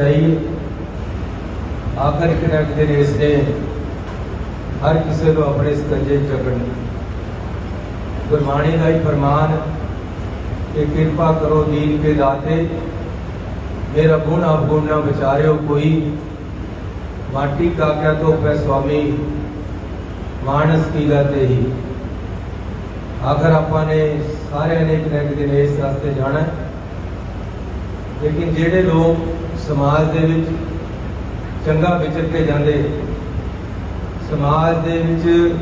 ਚਾਹੀਏ ਆਖਰ ਇੱਕ ਨਾ ਇੱਕ ਦਿਨ ਇਸ ਨੇ ਹਰ ਕਿਸੇ ਨੂੰ ਆਪਣੇ ਸਕੰਜੇ ਚੱਕਣ ਗੁਰਬਾਣੀ ਦਾ ਹੀ ਫਰਮਾਨ ਕਿ ਕਿਰਪਾ ਕਰੋ ਦੀਨ ਕੇ ਦਾਤੇ ਮੇਰਾ ਗੁਣ ਅਵਗੁਣ ਨਾ ਵਿਚਾਰਿਓ ਕੋਈ ਮਾਟੀ ਕਾ ਕਿਆ ਤੋ ਪੈ ਸੁਆਮੀ ਮਾਨਸ ਕੀ ਗਾਤੇ ਹੀ ਆਖਰ ਆਪਾਂ ਨੇ ਸਾਰਿਆਂ ਨੇ ਇੱਕ ਨਾ ਇੱਕ ਦਿਨ ਇਸ ਰਸਤੇ ਜਾਣਾ ਹੈ। ਲੇਕਿਨ ਜਿਹੜੇ ਲੋਕ ਸਮਾਜ ਦੇ ਵਿੱਚ ਚੰਗਾ ਵਿਚਰ ਕੇ ਜਾਂਦੇ। ਸਮਾਜ ਦੇ ਵਿੱਚ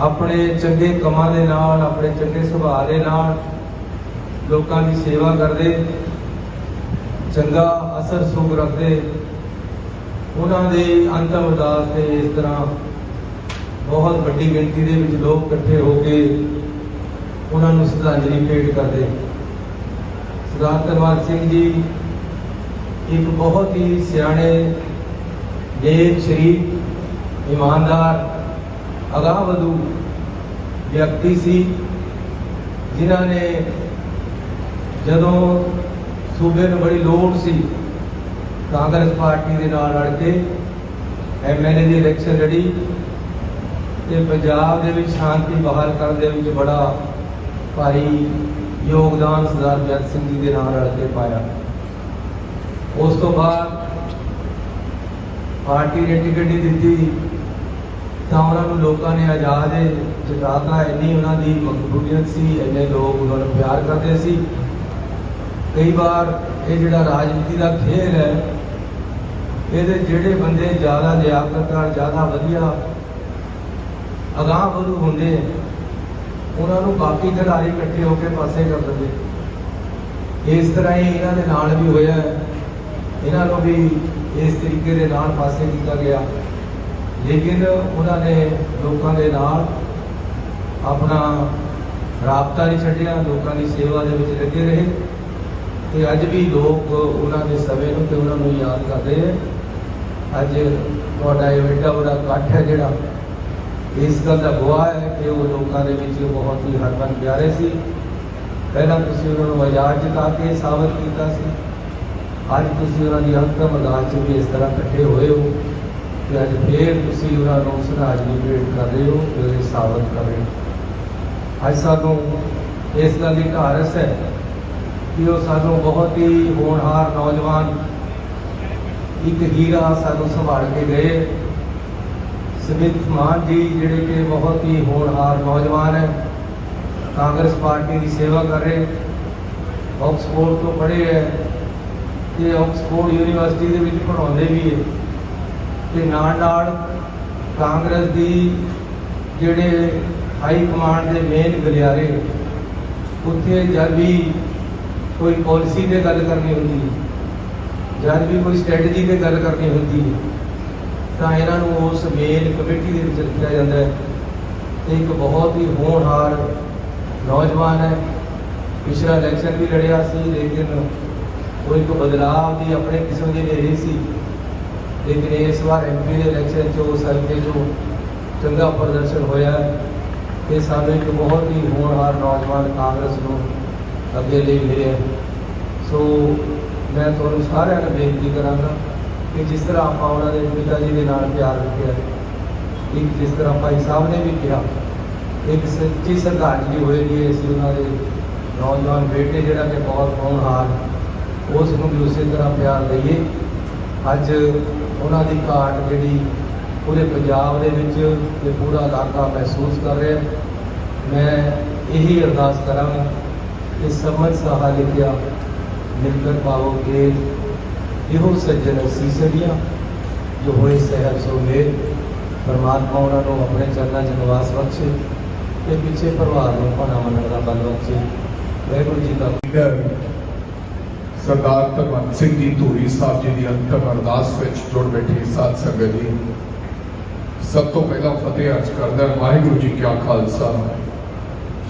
ਆਪਣੇ ਚੰਗੇ ਕੰਮਾਂ ਦੇ ਨਾਲ, ਆਪਣੇ ਚੰਗੇ ਸੁਭਾਅ ਦੇ ਨਾਲ ਲੋਕਾਂ ਦੀ ਸੇਵਾ ਕਰਦੇ, ਚੰਗਾ ਅਸਰ ਸੁਭ ਰੱਖਦੇ। ਉਹਨਾਂ ਦੇ ਅੰਤਮ ਅਰਦਾਸ ਤੇ ਇਸ ਤਰ੍ਹਾਂ ਬਹੁਤ ਵੱਡੀ ਗਿਣਤੀ ਦੇ ਵਿੱਚ ਲੋਕ ਇਕੱਠੇ ਹੋ ਕੇ ਉਹਨਾਂ ਨੂੰ ਸ਼ਰਧਾਂਜਲੀ ਭੇਟ ਕਰਦੇ। ਸਰਦਾਰ ਧਰਮਵੰਤ ਸਿੰਘ ਜੀ ਇੱਕ ਬਹੁਤ ਹੀ ਸਿਆਣੇ ਦੇ ਸ਼ਰੀਫ ਇਮਾਨਦਾਰ ਅਗਾਵਧੂ ਵਿਅਕਤੀ ਸੀ, ਜਿਨ੍ਹਾਂ ਨੇ ਜਦੋਂ ਸੂਬੇ ਨੂੰ ਬੜੀ ਲੋੜ ਸੀ, ਕਾਂਗਰਸ ਪਾਰਟੀ ਦੇ ਨਾਲ ਲੜ ਕੇ ਐਮਐਲਏ ਦੀ ਇਲੈਕਸ਼ਨ ਲੜੀ ਤੇ ਪੰਜਾਬ ਦੇ ਵਿੱਚ ਸ਼ਾਂਤੀ ਬਹਾਲ ਕਰਨ ਦੇ ਵਿੱਚ ਬੜਾ ਭਾਰੀ ਯੋਗਦਾਨ ਸਰਦਾਰ ਜਗਤ ਸਿੰਘ ਜੀ ਦੇ ਨਾਲ ਰਲ ਕੇ ਪਾਇਆ। ਉਸ ਤੋਂ ਬਾਅਦ ਪਾਰਟੀ ਨੇ ਟਿਕਟ ਨਹੀਂ ਦਿੱਤੀ। ਤਾਂ ਉਹਨਾਂ ਨੂੰ ਲੋਕਾਂ ਨੇ ਆਜ਼ਾਦ ਜਤਾਤਾ ਇੰਨੀ ਉਹਨਾਂ ਦੀ ਮਕਬੂਲੀਅਤ ਸੀ, ਇੰਨੇ ਲੋਕ ਉਹਨਾਂ ਨੂੰ ਪਿਆਰ ਕਰਦੇ ਸੀ। ਕਈ ਵਾਰ ਇਹ ਜਿਹੜਾ ਰਾਜਨੀਤੀ ਦਾ ਖੇਲ ਹੈ, ਇਹਦੇ ਜਿਹੜੇ ਬੰਦੇ ਜ਼ਿਆਦਾ ਲਿਆਕਤ ਨਾਲ ਜ਼ਿਆਦਾ ਵਧੀਆ ਅਗਾਹ ਵਧੂ ਹੁੰਦੇ, ਉਹਨਾਂ ਨੂੰ ਬਾਕੀ ਖਿਡਾਰੀ ਇਕੱਠੇ ਹੋ ਕੇ ਪਾਸੇ ਕਰ ਦਿੰਦੇ। ਇਸ ਤਰ੍ਹਾਂ ਹੀ ਇਹਨਾਂ ਦੇ ਨਾਲ ਵੀ ਹੋਇਆ। ਇਹਨਾਂ ਨੂੰ ਵੀ ਇਸ ਤਰੀਕੇ ਦੇ ਨਾਲ ਪਾਸੇ ਕੀਤਾ ਗਿਆ। ਲੇਕਿਨ ਉਹਨਾਂ ਨੇ ਲੋਕਾਂ ਦੇ ਨਾਲ ਆਪਣਾ ਰਾਬਤਾ ਨਹੀਂ ਛੱਡਿਆ, ਲੋਕਾਂ ਦੀ ਸੇਵਾ ਦੇ ਵਿੱਚ ਲੱਗੇ ਰਹੇ। ਤੇ ਅੱਜ ਵੀ ਲੋਕ ਉਹਨਾਂ ਦੇ ਸਮੇਂ ਨੂੰ ਤੇ ਉਹਨਾਂ ਨੂੰ ਯਾਦ ਕਰਦੇ ਹੈ। ਅੱਜ ਤੁਹਾਡਾ ਇਹ ਵੱਡਾ ਵੱਡਾ ਇਕੱਠ ਹੈ ਜਿਹੜਾ ਇਸ ਗੱਲ ਦਾ ਗਵਾਹ ਹੈ ਕਿ ਉਹ ਲੋਕਾਂ ਦੇ ਵਿੱਚ ਬਹੁਤ ਹੀ ਹਰਮਨ ਪਿਆਰੇ ਸੀ। ਪਹਿਲਾਂ ਤੁਸੀਂ ਉਹਨਾਂ ਨੂੰ ਆਜ਼ਾਦ ਜਿਤਾ ਕੇ ਸਾਬਤ ਕੀਤਾ ਸੀ। ਅੱਜ ਤੁਸੀਂ ਉਹਨਾਂ ਦੀ ਅੰਤਮ ਅਰਦਾਸ 'ਚ ਵੀ ਇਸ ਤਰ੍ਹਾਂ ਇਕੱਠੇ ਹੋਏ ਹੋ ਤੇ ਅੱਜ ਫੇਰ ਤੁਸੀਂ ਉਹਨਾਂ ਨੂੰ ਸ਼ਰਧਾਂਜਲੀ ਭੇਟ ਕਰ ਰਹੇ ਹੋ ਤੇ ਇਹ ਸਾਬਤ ਕਰ ਰਹੇ ਹੋ। ਅੱਜ ਸਾਨੂੰ ਇਸ ਗੱਲ ਦੀ ਢਾਰਸ ਹੈ ਕਿ ਉਹ ਸਾਨੂੰ ਬਹੁਤ ਹੀ ਹੋਣਹਾਰ ਨੌਜਵਾਨ ਇੱਕ ਹੀਰਾ ਸਾਨੂੰ ਸੰਭਾਲ ਕੇ ਗਏ। ਸਮਿਤ ਮਾਨ ਜੀ ਜਿਹੜੇ ਕਿ ਬਹੁਤ ਹੀ ਹੋਣਹਾਰ ਨੌਜਵਾਨ ਹੈ, ਕਾਂਗਰਸ ਪਾਰਟੀ ਦੀ ਸੇਵਾ ਕਰ ਰਹੇ ਆਕਸਫੋਰਡ ਤੋਂ ਪੜ੍ਹੇ ਹੈ ਤੇ ਆਕਸਫੋਰਡ ਯੂਨੀਵਰਸਿਟੀ ਦੇ ਵਿੱਚ ਪੜ੍ਹਾਉਂਦੇ ਵੀ ਹੈ। ਤੇ ਨਾਲ ਨਾਲ ਕਾਂਗਰਸ ਦੀ ਜਿਹੜੇ ਹਾਈ ਕਮਾਂਡ ਦੇ ਮੇਨ ਗਲਿਆਰੇ ਉੱਥੇ ਜਦ ਵੀ ਕੋਈ ਪਾਲਿਸੀ ਤੇ ਗੱਲ ਕਰਨੀ ਹੁੰਦੀ ਹੈ, ਜਦ ਵੀ ਕੋਈ ਸਟ੍ਰੈਟਜੀ ਤੇ ਗੱਲ ਕਰਨੀ ਹੁੰਦੀ ਹੈ, ਤਾਂ ਇਹਨਾਂ ਨੂੰ ਉਸ ਮੇਨ ਕਮੇਟੀ ਦੇ ਵਿੱਚ ਰੱਖਿਆ ਜਾਂਦਾ ਹੈ। ਤੇ ਇੱਕ ਬਹੁਤ ਹੀ ਹੋਣਹਾਰ ਨੌਜਵਾਨ ਹੈ। ਪਿਛਲਾ ਇਲੈਕਸ਼ਨ ਵੀ ਲੜਿਆ ਸੀ, ਲੇਕਿਨ ਉਹ ਇੱਕ ਬਦਲਾਅ ਦੀ ਆਪਣੇ ਕਿਸਮ ਦੀ ਨੇਰੀ ਸੀ ਲੇਕਿਨ ਇਸ ਵਾਰ ਐਮਪੀ ਦੇ ਇਲੈਕਸ਼ਨ 'ਚ ਉਸ ਹਲਕੇ 'ਚੋਂ ਚੰਗਾ ਪ੍ਰਦਰਸ਼ਨ ਹੋਇਆ ਤੇ ਸਾਨੂੰ ਇੱਕ ਬਹੁਤ ਹੀ ਹੋਣਹਾਰ ਨੌਜਵਾਨ ਕਾਂਗਰਸ ਨੂੰ ਅੱਗੇ ਲਈ ਮਿਲਿਆ ਸੋ ਮੈਂ ਤੁਹਾਨੂੰ ਸਾਰਿਆਂ ਨੂੰ ਬੇਨਤੀ ਕਰਾਂਗਾ ਕਿ ਜਿਸ ਤਰ੍ਹਾਂ ਆਪਾਂ ਉਹਨਾਂ ਦੇ ਪਿਤਾ ਜੀ ਦੇ ਨਾਲ ਪਿਆਰ ਰੱਖਿਆ ਇੱਕ ਜਿਸ ਤਰ੍ਹਾਂ ਭਾਈ ਸਾਹਿਬ ਨੇ ਵੀ ਕਿਹਾ ਇੱਕ ਸੱਚੀ ਸ਼ਰਧਾਂਜਲੀ ਹੋਏਗੀ ਅਸੀਂ ਉਹਨਾਂ ਦੇ ਨੌਜਵਾਨ ਬੇਟੇ ਜਿਹੜਾ ਕਿ ਬਹੁਤ ਹੋਣਹਾਰ ਉਸ ਨੂੰ ਵੀ ਉਸੇ ਤਰ੍ਹਾਂ ਪਿਆਰ ਲਈਏ। ਅੱਜ ਉਹਨਾਂ ਦੀ ਘਾਟ ਜਿਹੜੀ ਪੂਰੇ ਪੰਜਾਬ ਦੇ ਵਿੱਚ ਇਹ ਪੂਰਾ ਇਲਾਕਾ ਮਹਿਸੂਸ ਕਰ ਰਿਹਾ ਮੈਂ ਇਹੀ ਅਰਦਾਸ ਕਰਾਂਗਾ ਕਿ ਸਮਝ ਸਹਾ ਲਿਖਿਆ ਮਿਲਕਰ ਪਾਵੋਗੇ ਇਹੋ ਸੱਜਣ ਸੀਸੜੀਆਂ ਜੋ ਹੋਏ ਸਹਿਬ ਸੋ ਮੇਰ ਪਰਮਾਤਮਾ ਉਹਨਾਂ ਨੂੰ ਆਪਣੇ ਚਰਨਾਂ 'ਚ ਨਿਵਾਸ ਬਖਸ਼ੇ ਤੇ ਪਿੱਛੇ ਪਰਿਵਾਰ ਨੂੰ ਭਾਣਾ ਮੰਨਣ ਦਾ ਬਲ ਬਖਸ਼ੇ। ਵਾਹਿਗੁਰੂ ਜੀ ਦਾ ਲੀਡਰ سردار تلوت جی دوری صاحب جی جیتم اردو میں جڑ بیٹھے ستسنگ جی سب تو پہلا فتح ارج کردہ واحر جی کا خالس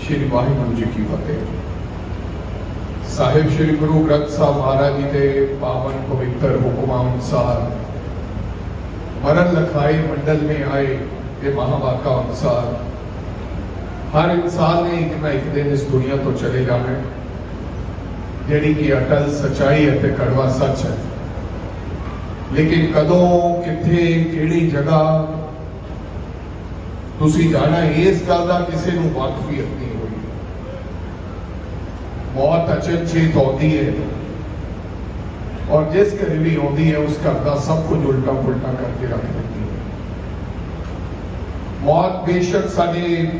شری واحر جی کی فتح۔ صاحب شری گرو گرنتھ صاحب مہاراج جی کے پاون پویتر حکمہ انسار مرن لکھائی منڈل میں آئے یہ مہابا انسار ہر انسان نے ایک نہ ایک دن اس دنیا تو چلے جانے ਜਿਹੜੀ ਕਿ ਅਟਲ, ਸਚਾਈ ਅਤੇ ਕੜਵਾ ਸੱਚ ਹੈ। ਲੇਕਿਨ ਕਦੋਂ, ਕਿੱਥੇ, ਕਿਹੜੀ ਜਗ੍ਹਾ ਤੁਸੀਂ ਜਾਣਾ, ਇਸ ਗੱਲ ਦਾ ਕਿਸੇ ਨੂੰ ਵਾਕਫੀਅਤ ਨਹੀਂ ਹੋਈ। ਮੌਤ ਅਚਨਚੇਤ ਆਉਂਦੀ ਹੈ। ਔਰ ਜਿਸ ਘਰ ਵੀ ਆਉਂਦੀ ਹੈ, ਉਸ ਘਰ ਦਾ ਸਭ ਕੁਝ ਉਲਟਾ ਪੁਲਟਾ ਕਰਕੇ ਰੱਖ ਦਿੰਦੀ ਹੈ। ਮੌਤ ਬੇਸ਼ੱਕ ਸਾਡੇ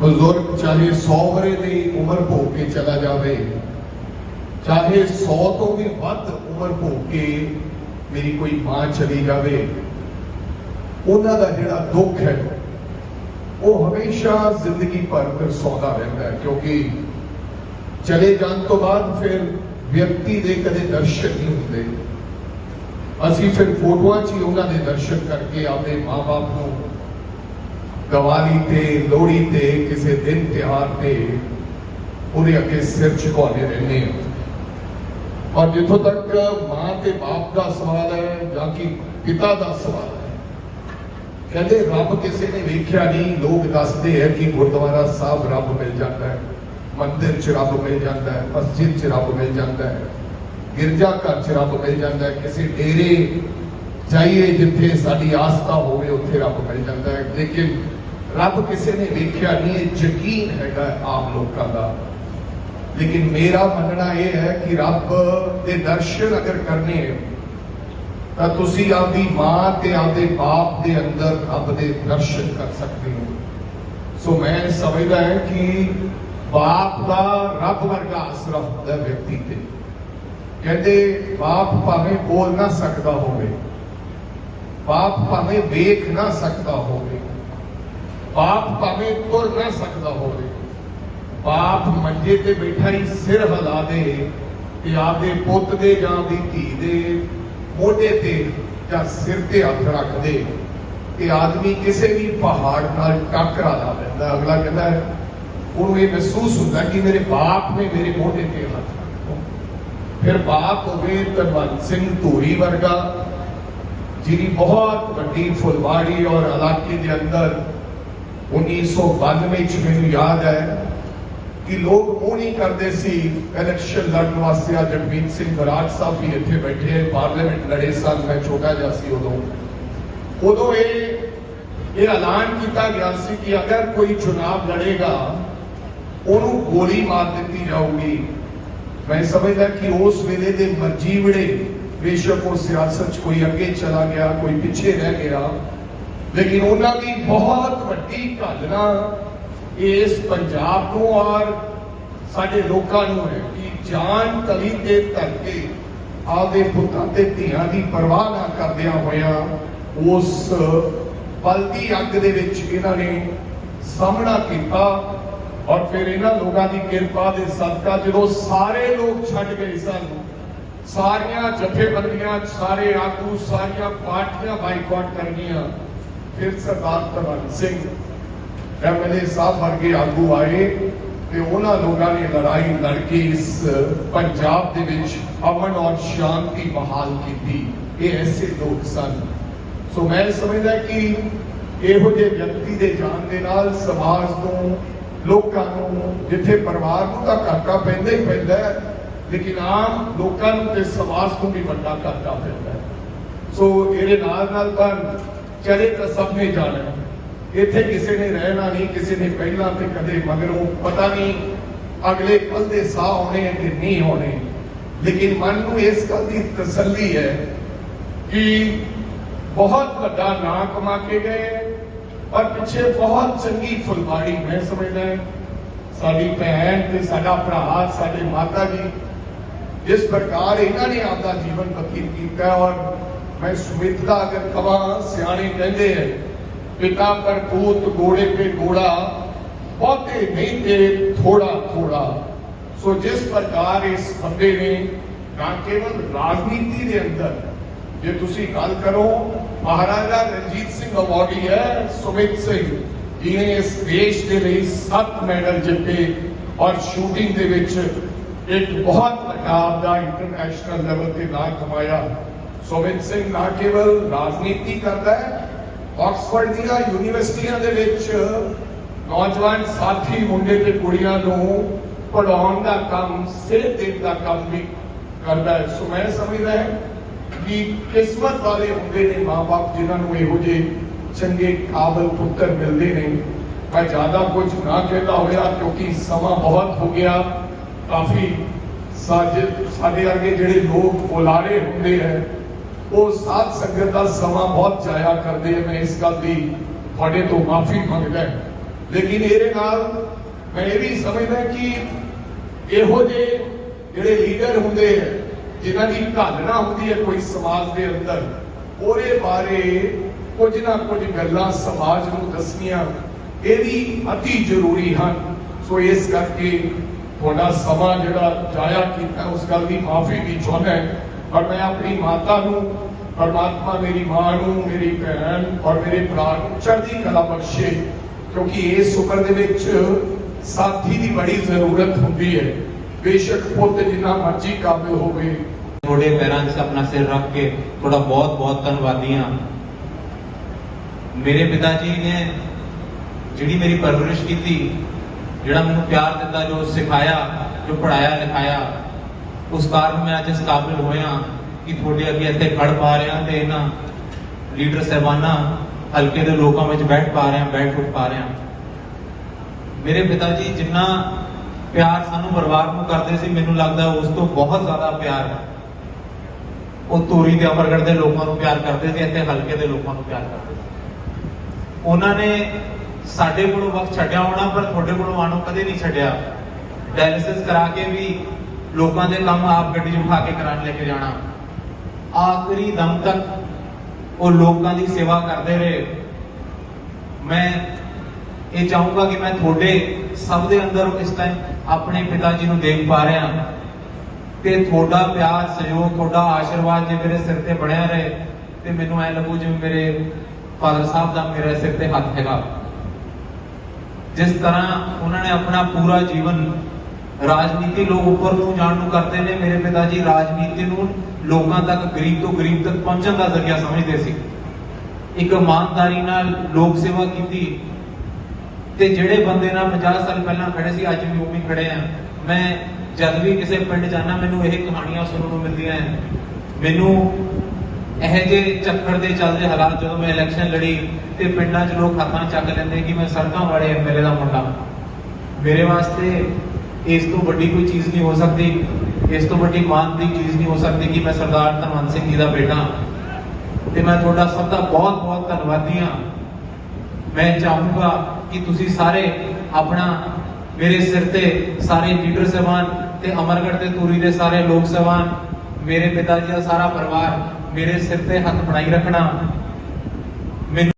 ਬਜ਼ੁਰਗ ਚਾਹੇ 100 ਵਰੇ ਦੀ ਉਮਰ ਭੋਗ ਕੇ ਚਲਾ ਜਾਵੇ, ਚਾਹੇ 100 ਤੋਂ ਵੀ ਵੱਧ ਉਮਰ ਭੋਗ ਕੇ ਮੇਰੀ ਕੋਈ ਮਾਂ ਚਲੀ ਜਾਵੇ, ਉਹਨਾਂ ਦਾ ਜਿਹੜਾ ਦੁੱਖ ਹੈ, ਉਹ ਹਮੇਸ਼ਾ ਜ਼ਿੰਦਗੀ ਭਰ ਫਿਰ ਸੌਦਾ ਰਹਿੰਦਾ ਹੈ, ਕਿਉਂਕਿ ਚਲੇ ਜਾਣ ਤੋਂ ਬਾਅਦ ਫਿਰ ਵਿਅਕਤੀ ਦੇ ਕਦੇ ਦਰਸ਼ਨ ਨਹੀਂ ਹੁੰਦੇ। ਅਸੀਂ ਫਿਰ ਫੋਟੋਆਂ 'ਚ ਹੀ ਉਹਨਾਂ ਦੇ ਦਰਸ਼ਨ ਕਰਕੇ ਆਪਣੇ ਮਾਪੇ ਨੂੰ ਦੀਵਾਲੀ ਤੇ ਲੋਹੜੀ ਤੇ ਕਿਸੇ ਦਿਨ ਤਿਉਹਾਰ ਤੇ ਉਹਦੇ ਅੱਗੇ ਸਿਰ ਝੁਕਾਉਂਦੇ ਰਹਿੰਦੇ ਹਾਂ ਔਰ ਜਿੱਥੋਂ ਤੱਕ ਮਾਂ ਤੇ ਬਾਪ ਦਾ ਸਵਾਲ ਹੈ ਜਾਂ ਕਿ ਪਿਤਾ ਦਾ ਸਵਾਲ ਹੈ ਕਹਿੰਦੇ ਰੱਬ ਕਿਸੇ ਨੇ ਵੇਖਿਆ ਨਹੀਂ ਲੋਕ ਦੱਸਦੇ ਹੈ ਕਿ ਗੁਰਦੁਆਰਾ ਸਾਹਿਬ ਰੱਬ ਮਿਲ ਜਾਂਦਾ ਹੈ ਮੰਦਿਰ 'ਚ ਰੱਬ ਮਿਲ ਜਾਂਦਾ ਹੈ ਮਸਜਿਦ 'ਚ ਰੱਬ ਮਿਲ ਜਾਂਦਾ ਹੈ ਗਿਰਜਾ ਘਰ 'ਚ ਰੱਬ ਮਿਲ ਜਾਂਦਾ ਹੈ ਕਿਸੇ ਡੇਰੇ ਜਾਈਏ ਜਿੱਥੇ ਸਾਡੀ ਆਸਥਾ ਹੋਵੇ ਉੱਥੇ ਰੱਬ ਮਿਲ ਜਾਂਦਾ ਹੈ ਲੇਕਿਨ ਰੱਬ ਕਿਸੇ ਨੇ ਵੇਖਿਆ ਨਹੀਂ, ਇਹ ਯਕੀਨ ਹੈਗਾ ਆਮ ਲੋਕਾਂ ਦਾ। ਲੇਕਿਨ ਮੇਰਾ ਮੰਨਣਾ ਇਹ ਹੈ ਕਿ ਰੱਬ ਦੇ ਦਰਸ਼ਨ ਅਗਰ ਕਰਨੇ, ਤਾਂ ਤੁਸੀਂ ਆਪਦੀ ਮਾਂ ਤੇ ਆਪਦੇ ਬਾਪ ਦੇ ਅੰਦਰ ਰੱਬ ਦੇ ਦਰਸ਼ਨ ਕਰ ਸਕਦੇ ਹੋ। ਸੋ ਮੈਂ ਸਮਝਦਾ ਹਾਂ ਕਿ ਬਾਪ ਦਾ ਰੱਬ ਵਰਗਾ ਅਸਰ ਹੁੰਦਾ ਵਿਅਕਤੀ ਤੇ। ਕਹਿੰਦੇ ਬਾਪ ਭਾਵੇਂ ਬੋਲ ਨਾ ਸਕਦਾ ਹੋਵੇ, ਬਾਪ ਭਾਵੇਂ ਵੇਖ ਨਾ ਸਕਦਾ ਹੋਵੇ। ਬਾਪ ਭਾਵੇਂ ਤੁਰ ਨਾ ਸਕਦਾ ਹੋਵੇ ਬਾਪ ਮੰਜੇ ਤੇ ਬੈਠਾ ਹੀ ਸਿਰ ਹਿਲਾ ਦੇ ਤੇ ਆਪਦੇ ਪੁੱਤ ਦੇ ਜਾਂ ਦੀ ਧੀ ਦੇ ਮੋਢੇ ਤੇ ਜਾਂ ਸਿਰ ਤੇ ਹੱਥ ਰੱਖ ਦੇ ਤੇ ਆਦਮੀ ਕਿਸੇ ਵੀ ਪਹਾੜ ਨਾਲ ਟੱਕਰਾ ਲਾ ਲੈਂਦਾ ਅਗਲਾ ਕਹਿੰਦਾ ਹੈ, ਉਹਨੂੰ ਇਹ ਮਹਿਸੂਸ ਹੁੰਦਾ ਕਿ ਮੇਰੇ ਬਾਪ ਨੇ ਮੇਰੇ ਮੋਢੇ ਤੇ ਹੱਥ ਰੱਖਿਆ ਫਿਰ ਬਾਪ ਹੋਵੇ ਧਨਵੰਤ ਸਿੰਘ ਧੂਰੀ ਵਰਗਾ ਜਿਹਦੀ ਬਹੁਤ ਵੱਡੀ ਫੁਲਵਾੜੀ ਔਰ ਇਲਾਕੇ ਦੇ ਅੰਦਰ 1992 ਚ ਮੈਨੂੰ ਯਾਦ ਹੈ ਕਿ ਲੋਕ ਮੂੰਹ ਨਹੀਂ ਕਰਦੇ ਸੀ ਇਲੈਕਸ਼ਨ ਲੜਨ ਵਾਸਤੇ ਆ ਜਗਮੀਤ ਸਿੰਘ ਬਰਾੜ ਸਾਹਿਬ ਵੀ ਇੱਥੇ ਬੈਠੇ ਪਾਰਲੀਮੈਂਟ ਲੜੇ ਸਨ, ਮੈਂ ਛੋਟਾ ਜਿਹਾ ਸੀ ਉਦੋਂ। ਉਦੋਂ ਇਹ ਇਹ ਐਲਾਨ ਕੀਤਾ ਗਿਆ ਸੀ ਕਿ ਅਗਰ ਕੋਈ ਚੁਣਾਵ ਲੜੇਗਾ, ਉਹਨੂੰ ਗੋਲੀ ਮਾਰ ਦਿੱਤੀ ਜਾਊਗੀ। ਮੈਂ ਸਮਝਦਾ ਕਿ ਉਸ ਵੇਲੇ ਦੇ ਮਰਜ਼ੀ ਵਿੜੇ ਬੇਸ਼ੱਕ ਉਹ ਸਿਆਸਤ 'ਚ ਕੋਈ ਅੱਗੇ ਚਲਾ ਗਿਆ, ਕੋਈ ਪਿੱਛੇ ਰਹਿ ਗਿਆ ਲੇਕਿਨ ਉਹਨਾਂ ਦੀ ਬਹੁਤ ਵੱਡੀ ਘਾਲਣਾ ਇਸ ਪੰਜਾਬ ਨੂੰ ਔਰ ਸਾਡੇ ਲੋਕਾਂ ਨੂੰ ਹੈ ਕਿ ਜਾਨ ਤਲੀ ਤੇ ਧਰ ਆਪਦੇ ਪੁੱਤਾਂ ਤੇ ਧੀਆਂ ਦੀ ਪਰਵਾਹ ਨਾ ਕਰਦਿਆਂ ਹੋਇਆਂ ਉਸ ਬਲਦੀ ਅੱਗ ਦੇ ਵਿੱਚ ਇਹਨਾਂ ਨੇ ਸਾਹਮਣਾ ਕੀਤਾ ਔਰ ਫਿਰ ਇਹਨਾਂ ਲੋਕਾਂ ਦੀ ਕਿਰਪਾ ਦੇ ਸਦਕਾ ਜਦੋਂ ਸਾਰੇ ਲੋਕ ਛੱਡ ਗਏ ਸਨ, ਸਾਰੀਆਂ ਜਥੇਬੰਦੀਆਂ, ਸਾਰੇ ਆਗੂ, ਸਾਰੀਆਂ ਪਾਰਟੀਆਂ ਬਾਈਕਾਟ ਕਰ ਗਈਆਂ। ਫਿਰ ਸਰਦਾਰ ਧਵਨ ਸਿੰਘ ਐਮਐਲਏ ਸਾਹਿਬ ਵਰਗੇ ਆਗੂ ਆਏ ਤੇ ਉਹਨਾਂ ਲੋਕਾਂ ਨੇ ਲੜਾਈ ਲੜ ਕੇ ਇਸ ਪੰਜਾਬ ਦੇ ਵਿੱਚ ਅਮਨ ਔਰ ਸ਼ਾਂਤੀ ਬਹਾਲ ਕੀਤੀ। ਇਹ ਐਸੇ ਲੋਕ ਸਨ। ਸੋ ਮੈਂ ਸਮਝਦਾ ਕਿ ਇਹੋ ਜਿਹੇ ਵਿਅਕਤੀ ਦੇ ਜਾਣ ਦੇ ਨਾਲ ਸਮਾਜ ਨੂੰ ਲੋਕਾਂ ਨੂੰ, ਜਿੱਥੇ ਪਰਿਵਾਰ ਨੂੰ ਤਾਂ ਘਾਟਾ ਪੈਂਦਾ ਹੀ ਪੈਂਦਾ ਹੈ, ਲੇਕਿਨ ਆਮ ਲੋਕਾਂ ਨੂੰ ਤੇ ਸਮਾਜ ਨੂੰ ਵੀ ਵੱਡਾ ਘਾਟਾ ਪੈਂਦਾ ਹੈ। ਸੋ ਇਹਦੇ ਨਾਲ ਨਾਲ ਤਾਂ ਚਲੇ ਤਾਂ ਸਭ ਇੱਥੇ ਕਿਸੇ ਨੇ ਰਹਿਣਾ ਨਹੀਂ, ਕਿਸੇ ਨੇ ਪਹਿਲਾਂ ਤੇ ਕਦੇ ਮਗਰੋਂ, ਪਤਾ ਨਹੀਂ ਅਗਲੇ ਕੱਲ ਦੇ ਸਾਹ ਆਉਣੇ ਕਿ ਨਹੀਂ ਆਉਣੇ। ਲੇਕਿਨ ਮਨ ਨੂੰ ਇਸ ਗੱਲ ਦੀ ਤਸੱਲੀ ਹੈ ਕਿ ਬਹੁਤ ਵੱਡਾ ਨਾਂ ਕਮਾ ਕੇ ਗਏ ਔਰ ਪਿੱਛੇ ਬਹੁਤ ਚੰਗੀ ਫੁਲਵਾੜੀ ਮੈਂ ਸਮਝਦਾ ਸਾਡੀ ਭੈਣ ਤੇ ਸਾਡਾ ਭਰਾ, ਸਾਡੇ ਮਾਤਾ ਜੀ, ਜਿਸ ਪ੍ਰਕਾਰ ਇਹਨਾਂ ਨੇ ਆਪਦਾ ਜੀਵਨ ਬਤੀਤ ਕੀਤਾ ਔਰ ਮੈਂ ਸੁਮਿਤ ਦਾ ਅਗਰ ਕਵਾਂ, ਸਿਆਣੇ ਕਹਿੰਦੇ ਹੈ ਪਿਤਾ ਪਰ ਪੂਤ ਗੋੜੇ ਤੇ ਗੋੜਾ ਬਹੁਤੇ ਨਹੀਂ ਤੇ ਥੋੜਾ ਥੋੜਾ। ਸੋ ਜਿਸ ਪ੍ਰਕਾਰ ਇਸ ਬੰਦੇ ਨੇ ਨਾ ਕੇਵਲ ਰਾਜਨੀਤੀ ਦੇ ਅੰਦਰ, ਜੇ ਤੁਸੀਂ ਗੱਲ ਕਰੋ, ਮਹਾਰਾਜਾ ਰਣਜੀਤ ਸਿੰਘ ਅਵਾਰਡੀ ਹੈ, ਸੁਮਿਤ ਸਿੰਘ, ਜਿਹਨੇ ਇਸ ਦੇਸ਼ ਦੇ ਲਈ 7 ਮੈਡਲ ਜਿੱਤੇ ਔਰ ਸ਼ੂਟਿੰਗ ਦੇ ਵਿੱਚ ਇੱਕ ਬਹੁਤ ਵੱਡਾ ਦਾ ਇੰਟਰਨੈਸ਼ਨਲ ਲੈਵਲ ਤੇ ਨਾਮ ਕਮਾਇਆ। ਸੁਮਿਤ ਸਿੰਘ ਨਾ ਕੇਵਲ ਰਾਜਨੀਤੀ ਕਰਦਾ ਹੈ, ਆਕਸਫੋਰਡ ਦੀਆਂ ਯੂਨੀਵਰਸਿਟੀਆਂ ਦੇ ਵਿੱਚ ਨੌਜਵਾਨ ਸਾਥੀ ਮੁੰਡੇ ਤੇ ਕੁੜੀਆਂ ਨੂੰ ਪੜਾਉਣ ਦਾ ਕੰਮ, ਸਿਹਤ ਦੇਣ ਦਾ ਕੰਮ ਵੀ ਕਰਦਾ ਹੈ। ਸੋ ਮੈਂ ਸਮਝਦਾ ਹਾਂ ਕਿ ਕਿਸਮਤ ਵਾਲੇ ਹੁੰਦੇ ਨੇ ਮਾਪੇ ਜਿਨ੍ਹਾਂ ਨੂੰ ਇਹੋ ਜਿਹੇ ਚੰਗੇ ਕਾਬਲ ਪੁੱਤਰ ਮਿਲਦੇ ਨੇ। ਮੈਂ ਜ਼ਿਆਦਾ ਕੁਝ ਨਾ ਕਹਿੰਦਾ ਹੋਇਆ ਕਿਉਂਕਿ ਸਮਾਂ ਬਹੁਤ ਹੋ ਗਿਆ। ਕਾਫੀ ਸਾਜ, ਸਾਡੇ ਵਰਗੇ ਜਿਹੜੇ ਲੋਕ ਬੁਲਾਰੇ ਹੁੰਦੇ ਹੈ ਉਹ ਸਾਧ ਸੰਗਤ ਦਾ ਸਮਾਂ ਬਹੁਤ ਜਾਇਆ ਕਰਦੇ ਆ। ਮੈਂ ਇਸ ਗੱਲ ਦੀ ਤੁਹਾਡੇ ਤੋਂ ਮਾਫੀ ਮੰਗਦਾ ਲੇਕਿਨ ਇਹਦੇ ਨਾਲ ਮੈਂ ਇਹ ਵੀ ਸਮਝਦਾ ਕਿ ਇਹੋ ਜਿਹੇ ਜਿਹੜੇ ਲੀਡਰ ਹੁੰਦੇ ਆ, ਜਿਨ੍ਹਾਂ ਦੀ ਘਾਲਣਾ ਹੁੰਦੀ ਹੈ ਕੋਈ ਸਮਾਜ ਦੇ ਅੰਦਰ, ਉਹਦੇ ਬਾਰੇ ਕੁਝ ਨਾ ਕੁਝ ਗੱਲਾਂ ਸਮਾਜ ਨੂੰ ਦੱਸਣੀਆਂ, ਇਹ ਵੀ ਅਤੀ ਜ਼ਰੂਰੀ ਹਨ। ਸੋ ਇਸ ਕਰਕੇ ਤੁਹਾਡਾ ਸਮਾਂ ਜਿਹੜਾ ਜਾਇਆ ਕੀਤਾ, ਉਸ ਗੱਲ ਦੀ ਮਾਫੀ ਵੀ ਚਾਹੁੰਦਾ ਔਰ ਮੈਂ ਆਪਣੀ ਮਾਤਾ ਨੂੰ, ਪਰਮਾਤਮਾ ਮੇਰੀ ਮਾਂ ਨੂੰ, ਮੇਰੀ ਭੈਣ ਔਰ ਮੇਰੇ ਭਰਾ ਨੂੰ ਚੜ੍ਹਦੀ ਕਲਾ ਬਖਸ਼ੇ, ਕਿਉਂਕਿ ਇਸ ਉਮਰ ਦੇ ਵਿੱਚ ਸਾਥੀ ਦੀ ਬੜੀ ਜ਼ਰੂਰਤ ਹੁੰਦੀ ਹੈ। ਬੇਸ਼ੱਕ ਪੁੱਤ ਜਿੰਨਾ ਮਰਜ਼ੀ ਕਾਬਿਲ ਹੋਵੇ। ਤੁਹਾਡੇ ਪੈਰਾਂ 'ਚ ਆਪਣਾ ਸਿਰ ਰੱਖ ਕੇ ਤੁਹਾਡਾ ਬਹੁਤ ਬਹੁਤ ਧੰਨਵਾਦੀ ਹਾਂ। ਮੇਰੇ ਪਿਤਾ ਜੀ ਨੇ ਜਿਹੜੀ ਮੇਰੀ ਪਰਵਰਿਸ਼ ਕੀਤੀ, ਜਿਹੜਾ ਮੈਨੂੰ ਪਿਆਰ ਦਿੱਤਾ, ਜੋ ਸਿਖਾਇਆ, ਜੋ ਪੜਾਇਆ ਲਿਖਾਇਆ ਉਸ ਕਾਰਨ ਮੈਂ ਅੱਜ ਇਸ ਕਾਬਿਲ ਹੋਇਆ ਕਿ ਤੁਹਾਡੇ ਅੱਗੇ ਇੱਥੇ ਖੜ ਪਾ ਰਿਹਾ ਤੇ ਇਹਨਾਂ ਲੀਡਰ ਸਹਿਬਾਨਾ ਹਲਕੇ ਦੇ ਲੋਕਾਂ ਵਿੱਚ ਬੈਠ ਪਾ ਰਿਹਾ, ਬੈਠ ਉੱਠ ਪਾ ਰਿਹਾ। ਮੇਰੇ ਪਿਤਾ ਜੀ, ਜਿੰਨਾ ਪਿਆਰ ਸਾਨੂੰ ਪਰਿਵਾਰ ਨੂੰ ਕਰਦੇ ਸੀ, ਮੈਨੂੰ ਲੱਗਦਾ ਉਸ ਤੋਂ ਬਹੁਤ ਜ਼ਿਆਦਾ ਪਿਆਰ ਉਹ ਤੋਰੀ ਦੇ ਅਮਰਗੜ ਦੇ ਲੋਕਾਂ ਨੂੰ ਪਿਆਰ ਕਰਦੇ ਸੀ, ਇੱਥੇ ਹਲਕੇ ਦੇ ਲੋਕਾਂ ਨੂੰ ਪਿਆਰ ਕਰਦੇ ਸੀ। ਉਹਨਾਂ ਨੇ ਸਾਡੇ ਕੋਲੋਂ ਵਕਤ ਛੱਡਿਆ ਹੋਣਾ, ਪਰ ਤੁਹਾਡੇ ਕੋਲੋਂ ਆਣੋ ਕਦੇ ਨਹੀਂ ਛੱਡਿਆ। ਡਾਇਲਿਸਿਸ ਕਰਾ ਕੇ ਵੀ ਲੋਕਾਂ ਦੇ ਕੰਮ ਆਪ ਗੱਡੀ 'ਚ ਉਠਾ ਕੇ ਕਰਾਉਣ ਲੈ ਕੇ ਜਾਣਾ। ਆਖਰੀ ਦਮ ਤੱਕ ਉਹ ਲੋਕਾਂ ਦੀ ਸੇਵਾ ਕਰਦੇ ਰਹੇ। ਮੈਂ ਇਹ ਚਾਹੂੰਗਾ ਕਿ ਮੈਂ ਤੁਹਾਡੇ ਸਭ ਦੇ ਅੰਦਰ ਇਸ ਟਾਈਮ ਆਪਣੇ ਪਿਤਾ ਜੀ ਨੂੰ ਦੇਖ ਪਾ ਰਿਹਾ ਤੇ ਤੁਹਾਡਾ ਪਿਆਰ, ਸਹਿਯੋਗ, ਤੁਹਾਡਾ ਆਸ਼ੀਰਵਾਦ ਜੇ ਮੇਰੇ ਸਿਰ ਤੇ ਬਣਿਆ ਰਹੇ, ਤੇ ਮੈਨੂੰ ਐ ਲੱਗੂ ਜਿਵੇਂ ਮੇਰੇ ਫਾਦਰ ਸਾਹਿਬ ਦਾ ਮੇਰੇ ਸਿਰ ਤੇ ਹੱਥ ਹੈਗਾ। ਜਿਸ ਤਰ੍ਹਾਂ ਉਹਨਾਂ ਨੇ ਆਪਣਾ ਪੂਰਾ ਜੀਵਨ ਰਾਜਨੀਤੀ ਲੋਕ ਉੱਪਰ ਨੂੰ ਜਾਣ ਨੂੰ ਕਰਦੇ ਨੇ, ਮੇਰੇ ਪਿਤਾ ਜੀ, ਰਾਜਨੀਤੀ ਨੂੰ ਲੋਕਾਂ ਤੱਕ ਗਰੀਬ ਤੋਂ ਗਰੀਬ ਤੱਕ ਪਹੁੰਚਣ ਦਾ ਜ਼ਰੀਆ ਸਮਝਦੇ ਸੀ। ਇੱਕ ਇਮਾਨਦਾਰੀ ਨਾਲ ਲੋਕ ਸੇਵਾ ਕੀਤੀ। ਤੇ ਜਿਹੜੇ ਬੰਦੇ ਨਾਲ 50 ਸਾਲ ਪਹਿਲਾਂ ਖੜੇ ਸੀ, ਅੱਜ ਵੀ ਉਵੇਂ ਹੀ ਖੜੇ ਆ। ਮੈਂ ਜਦ ਵੀ ਕਿਸੇ ਪਿੰਡ ਜਾਣਾ ਮੈਨੂੰ ਇਹ ਕਹਾਣੀਆਂ ਸੁਣਨ ਨੂੰ ਮਿਲਦੀਆਂ ਹੈ ਮੈਨੂੰ ਇਹ ਜੇ ਚੱਕਰ ਦੇ ਚੱਲਦੇ ਹਾਲਾਤ ਜਦੋਂ ਮੈਂ ਇਲੈਕਸ਼ਨ ਲੜੀ ਤੇ ਪਿੰਡਾਂ 'ਚ ਲੋਕ ਹੱਥਾਂ ਚੱਕ ਲੈਂਦੇ ਕਿ ਮੈਂ ਸੜਕਾਂ ਵਾਲੇ ਐਮਐਲਏ ਦਾ ਮੁੰਡਾ। ਮੇਰੇ ਵਾਸਤੇ ਇਸ ਤੋਂ ਵੱਡੀ ਕੋਈ ਚੀਜ਼ ਨਹੀਂ ਹੋ ਸਕਦੀ। ਇਸ ਤੋਂ ਵੱਡੀ ਮਾਨ ਦੀ ਚੀਜ਼ ਨਹੀਂ ਹੋ ਸਕਦੀ ਕਿ ਮੈਂ ਸਰਦਾਰ ਧਨਵੰਤ ਸਿੰਘ ਜੀ ਦਾ ਬੇਟਾ ਤੇ ਮੈਂ ਤੁਹਾਡਾ ਸਭ ਦਾ ਬਹੁਤ ਬਹੁਤ ਧੰਨਵਾਦੀ ਹਾਂ। ਮੈਂ ਚਾਹੂੰਗਾ ਕਿ ਤੁਸੀਂ ਸਾਰੇ ਆਪਣਾ, ਮੇਰੇ ਸਿਰ ਤੇ ਸਾਰੇ ਲੀਡਰ ਸਹਿਬਾਨ ਤੇ ਅਮਰਗੜ੍ਹ ਤੇ ਤੂਰੀ ਦੇ ਸਾਰੇ ਲੋਕ ਸਹਿਬਾਨ, ਮੇਰੇ ਪਿਤਾ ਜੀ ਦਾ ਸਾਰਾ ਪਰਿਵਾਰ ਮੇਰੇ ਸਿਰ ਤੇ ਹੱਥ ਬਣਾਈ ਰੱਖਣਾ। ਮੈਨੂੰ